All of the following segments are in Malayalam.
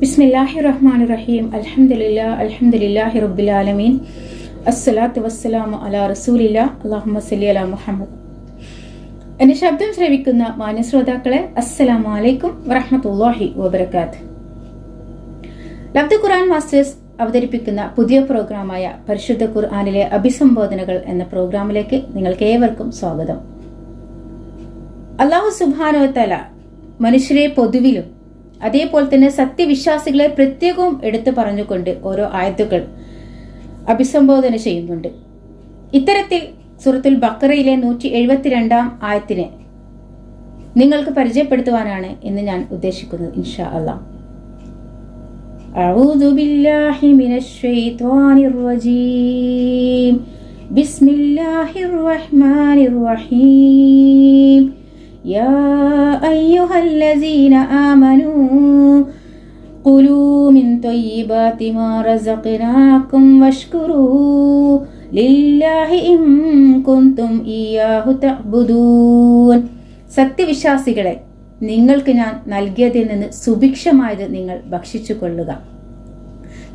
ബിസ്മില്ലാഹി റഹ്മാൻ റഹീം അലഹമില്ല അൽഹംദുലില്ലാഹി റബ്ബിൽ ആലമീൻ അസ്സലാത്തു വസ്സലാമു അലാ റസൂലില്ല അല്ലാഹുമ്മ സല്ലി അലാ മുഹമ്മദ്. എന്റെ ശബ്ദം ശ്രവിക്കുന്ന മാന്യശ്രോതാക്കളെ അസ്സലാമു അലൈക്കും വറഹ്മത്തുള്ളാഹി വബറകാത്ത്. ലബ്ദ ഖുർആൻ മാസ്റ്റേഴ്സ് അവതരിപ്പിക്കുന്ന പുതിയ പ്രോഗ്രാമായ പരിശുദ്ധ ഖുർആനിലെ അഭിസംബോധനകൾ എന്ന പ്രോഗ്രാമിലേക്ക് നിങ്ങൾക്ക് ഏവർക്കും സ്വാഗതം അള്ളാഹു സുബാനോത്തല മനുഷ്യരെ പൊതുവിലും അതേപോലെ തന്നെ സത്യവിശ്വാസികളെ പ്രത്യേകവും എടുത്തു പറഞ്ഞുകൊണ്ട് ഓരോ ആയത്തുകൾ അഭിസംബോധന ചെയ്യുന്നുണ്ട് ഇത്തരത്തിൽ സുറത്തുൽ ബക്കറയിലെ നൂറ്റി എഴുപത്തിരണ്ടാം ആയത്തിനെ നിങ്ങൾക്ക് പരിചയപ്പെടുത്തുവാനാണ് ഇന്ന് ഞാൻ ഉദ്ദേശിക്കുന്നത് ഇൻഷാ അള്ളാഹ് أعوذ بالله من الشيطان الرجيم بسم الله الرحمن الرحيم يا أيها الذين آمنوا قلوا من طيبات ما رزقناكم واشكروا لله إن كنتم إياه تعبدون സത്യവിശ്വാസികളെ നിങ്ങൾക്ക് ഞാൻ നൽകിയതിൽ നിന്ന് സുഭിക്ഷമായത് നിങ്ങൾ ഭക്ഷിച്ചു കൊള്ളുക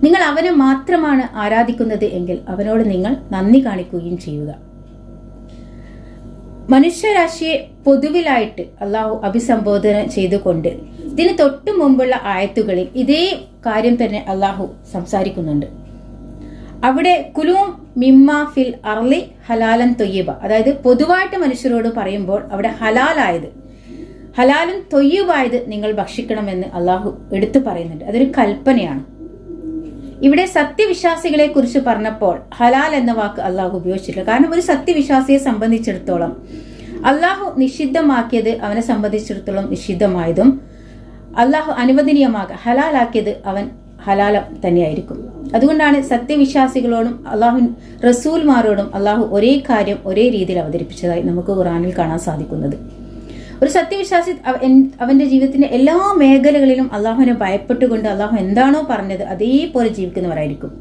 നിങ്ങൾ അവനെ മാത്രമാണ് ആരാധിക്കുന്നത് എങ്കിൽ അവനോട് നിങ്ങൾ നന്ദി കാണിക്കുകയും ചെയ്യുക മനുഷ്യരാശിയെ പൊതുവിലായിട്ട് അള്ളാഹു അഭിസംബോധന ചെയ്തുകൊണ്ട് ഇതിന് തൊട്ടു മുമ്പുള്ള ആയത്തുകളിൽ ഇതേ കാര്യം തന്നെ അള്ളാഹു സംസാരിക്കുന്നുണ്ട്. അവിടെ കുലൂം മിമ്മ ഫിൽ അർലി ഹലാലൻ തൊയ്യബ. അതായത് പൊതുവായിട്ട് മനുഷ്യരോട് പറയുമ്പോൾ അവിടെ ഹലാലായത് ഹലാലും തൊയ്യുവായത് നിങ്ങൾ ഭക്ഷിക്കണമെന്ന് അള്ളാഹു എടുത്തു പറയുന്നുണ്ട്. അതൊരു കൽപ്പനയാണ്. ഇവിടെ സത്യവിശ്വാസികളെ കുറിച്ച് പറഞ്ഞപ്പോൾ ഹലാൽ എന്ന വാക്ക് അള്ളാഹു ഉപയോഗിച്ചിട്ടില്ല. കാരണം ഒരു സത്യവിശ്വാസിയെ സംബന്ധിച്ചിടത്തോളം അള്ളാഹു നിഷിദ്ധമാക്കിയത് അവനെ സംബന്ധിച്ചിടത്തോളം നിഷിദ്ധമായതും അള്ളാഹു അനുവദനീയമാക ഹലാലാക്കിയത് അവൻ ഹലാല തന്നെയായിരിക്കും. അതുകൊണ്ടാണ് സത്യവിശ്വാസികളോടും അള്ളാഹു റസൂൽമാരോടും അള്ളാഹു ഒരേ കാര്യം ഒരേ രീതിയിൽ അവതരിപ്പിച്ചതായി നമുക്ക് ഖുറാനിൽ കാണാൻ സാധിക്കുന്നത്. ഒരു സത്യവിശ്വാസി അവന്റെ ജീവിതത്തിന്റെ എല്ലാ മേഖലകളിലും അള്ളാഹുവിനെ ഭയപ്പെട്ടുകൊണ്ട് അള്ളാഹു എന്താണോ പറഞ്ഞത് അതേപോലെ ജീവിക്കുന്നവരായിരിക്കും.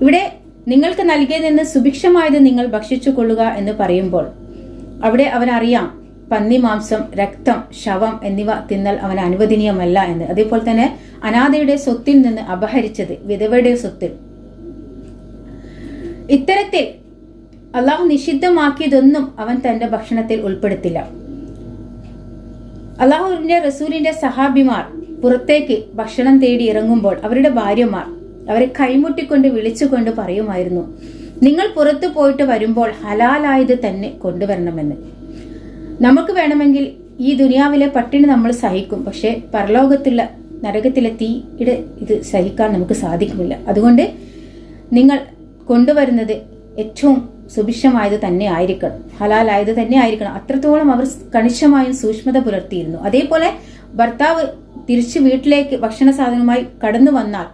ഇവിടെ നിങ്ങൾക്ക് നൽകിയതെന്ന് സുഭിക്ഷമായത് നിങ്ങൾ ഭക്ഷിച്ചു കൊള്ളുക എന്ന് പറയുമ്പോൾ അവിടെ അവനറിയാം പന്നി മാംസം രക്തം ശവം എന്നിവ തിന്നൽ അവൻ അനുവദനീയമല്ല എന്ന്. അതേപോലെ തന്നെ അനാഥയുടെ സ്വത്തിൽ നിന്ന് അപഹരിച്ചത് വിധവയുടെ സ്വത്തിൽ. ഇത്തരത്തിൽ അള്ളാഹു നിഷിദ്ധമാക്കിയതൊന്നും അവൻ തന്റെ ഭക്ഷണത്തിൽ ഉൾപ്പെടുത്തില്ല. അള്ളാഹുവിന്റെ റസൂലിന്റെ സഹാബിമാർ പുറത്തേക്ക് ഭക്ഷണം തേടി ഇറങ്ങുമ്പോൾ അവരുടെ ഭാര്യമാർ അവരെ കൈമുട്ടിക്കൊണ്ട് വിളിച്ചുകൊണ്ട് പറയുമായിരുന്നു നിങ്ങൾ പുറത്തു പോയിട്ട് വരുമ്പോൾ ഹലാലായത് തന്നെ കൊണ്ടുവരണമെന്ന്. നമുക്ക് വേണമെങ്കിൽ ഈ ദുനിയാവിലെ പട്ടിണി നമ്മൾ സഹിക്കും പക്ഷേ പരലോകത്തുള്ള നരകത്തിലെ തീയുടെ ഇത് സഹിക്കാൻ നമുക്ക് സാധിക്കുമില്ല. അതുകൊണ്ട് നിങ്ങൾ കൊണ്ടുവരുന്നത് ഏറ്റവും സുഭിക്ഷമായത് തന്നെ ആയിരിക്കണം. ഹലാലായത് തന്നെ ആയിരിക്കണം. അത്രത്തോളം അവർ കണിശമായും സൂക്ഷ്മത പുലർത്തിയിരുന്നു. അതേപോലെ ഭർത്താവ് തിരിച്ചു വീട്ടിലേക്ക് ഭക്ഷണ സാധനവുമായി കടന്നു വന്നാൽ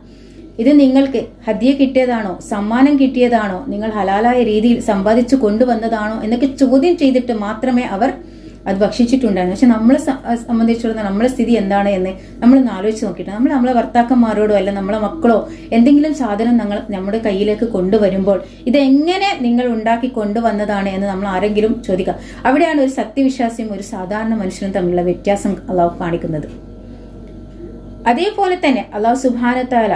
ഇത് നിങ്ങൾക്ക് ഹദ്യ കിട്ടിയതാണോ? സമ്മാനം കിട്ടിയതാണോ? നിങ്ങൾ ഹലാലായ രീതിയിൽ സമ്പാദിച്ചു കൊണ്ടുവന്നതാണോ? എന്നൊക്കെ ചോദ്യം ചെയ്തിട്ട് മാത്രമേ അവർ അത് ഭക്ഷിച്ചിട്ടുണ്ടായിരുന്നു. പക്ഷെ നമ്മളെ സംബന്ധിച്ചിടത്തോളം നമ്മളെ സ്ഥിതി എന്താണ് എന്ന് നമ്മൾ ഒന്ന് ആലോചിച്ച് നോക്കിയിട്ട് നമ്മൾ നമ്മളെ ഭർത്താക്കന്മാരോടോ അല്ല നമ്മളെ മക്കളോ എന്തെങ്കിലും സാധനം നമ്മൾ നമ്മുടെ കയ്യിലേക്ക് കൊണ്ടുവരുമ്പോൾ ഇത് എങ്ങനെ നിങ്ങൾ ഉണ്ടാക്കി കൊണ്ടുവന്നതാണ് എന്ന് നമ്മൾ ആരെങ്കിലും ചോദിക്കാം. അവിടെയാണ് ഒരു സത്യവിശ്വാസിയും ഒരു സാധാരണ മനുഷ്യനും തമ്മിലുള്ള വ്യത്യാസം അള്ളാഹു കാണിക്കുന്നത്. അതേപോലെ തന്നെ അള്ളാഹു സുബാനത്താല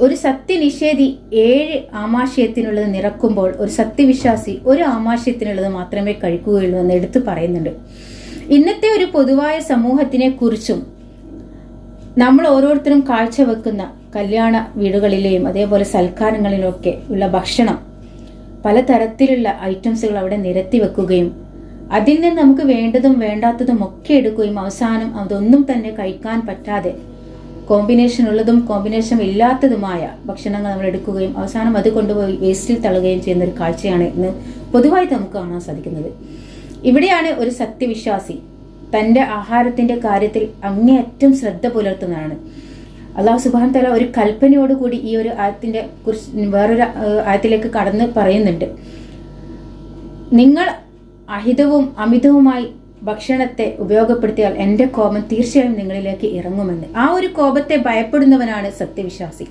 ഒരു സത്യനിഷേധി ഏഴ് ആമാശയത്തിനുള്ളത് നിറക്കുമ്പോൾ ഒരു സത്യവിശ്വാസി ഒരു ആമാശയത്തിനുള്ളത് മാത്രമേ കഴിക്കുകയുള്ളൂ എന്ന് എടുത്തു പറയുന്നുണ്ട്. ഇന്നത്തെ ഒരു പൊതുവായ സമൂഹത്തിനെ കുറിച്ചും നമ്മൾ ഓരോരുത്തരും കാഴ്ചവെക്കുന്ന കല്യാണ വീടുകളിലെയും അതേപോലെ സൽക്കാരങ്ങളിലൊക്കെ ഉള്ള ഭക്ഷണം പലതരത്തിലുള്ള ഐറ്റംസുകൾ അവിടെ നിരത്തി വെക്കുകയും അതിൽ നിന്ന് നമുക്ക് വേണ്ടതും വേണ്ടാത്തതും ഒക്കെ എടുക്കുകയും അവസാനം അതൊന്നും തന്നെ കഴിക്കാൻ പറ്റാതെ കോമ്പിനേഷൻ ഉള്ളതും കോമ്പിനേഷൻ ഇല്ലാത്തതുമായ ഭക്ഷണങ്ങൾ നമ്മൾ എടുക്കുകയും അവസാനം അത് കൊണ്ടുപോയി വേസ്റ്റിൽ തള്ളുകയും ചെയ്യുന്ന ഒരു കാഴ്ചയാണ് ഇന്ന് പൊതുവായി നമുക്ക് കാണാൻ സാധിക്കുന്നത്. ഇവിടെയാണ് ഒരു സത്യവിശ്വാസി തന്റെ ആഹാരത്തിന്റെ കാര്യത്തിൽ അങ്ങേയറ്റം ശ്രദ്ധ പുലർത്തുന്നതാണ്. അള്ളാഹു സുബാൻ തല ഒരു കൽപ്പനയോടുകൂടി ഈ ഒരു ആയത്തിന്റെ കുറിച്ച് വേറൊരു ആയത്തിലേക്ക് കടന്ന് പറയുന്നുണ്ട്. നിങ്ങൾ അഹിതവും അമിതവുമായി ഭക്ഷണത്തെ ഉപയോഗപ്പെടുത്തിയാൽ എന്റെ കോപം തീർച്ചയായും നിങ്ങളിലേക്ക് ഇറങ്ങുമെന്ന്. ആ ഒരു കോപത്തെ ഭയപ്പെടുന്നവനാണ് സത്യവിശ്വാസി.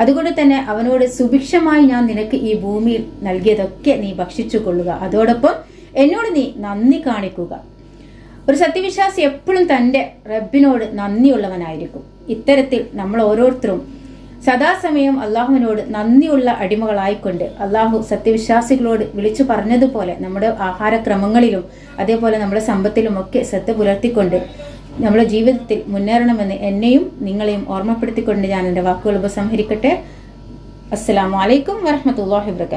അതുകൊണ്ട് തന്നെ അവനോട് സുഭിക്ഷമായി ഞാൻ നിനക്ക് ഈ ഭൂമിയിൽ നൽകിയതൊക്കെ നീ ഭക്ഷിച്ചു കൊള്ളുക അതോടൊപ്പം എന്നോട് നീ നന്ദി കാണിക്കുക. ഒരു സത്യവിശ്വാസി എപ്പോഴും തന്റെ റബ്ബിനോട് നന്ദിയുള്ളവനായിരിക്കും. ഇത്തരത്തിൽ നമ്മൾ ഓരോരുത്തരും സദാസമയം അള്ളാഹുവിനോട് നന്ദിയുള്ള അടിമകളായിക്കൊണ്ട് അള്ളാഹു സത്യവിശ്വാസികളോട് വിളിച്ചു പറഞ്ഞതുപോലെ നമ്മുടെ ആഹാരക്രമങ്ങളിലും അതേപോലെ നമ്മുടെ സമ്പത്തിലുമൊക്കെ ശ്രദ്ധ പുലർത്തിക്കൊണ്ട് നമ്മുടെ ജീവിതത്തിൽ മുന്നേറണമെന്ന് എന്നെയും നിങ്ങളെയും ഓർമ്മപ്പെടുത്തിക്കൊണ്ട് ഞാൻ എന്റെ വാക്കുകൾ ഉപസംഹരിക്കട്ടെ. അസ്സാം വലൈക്കും വറഹമത്തല്ലാഹി വബർക്കാത്തു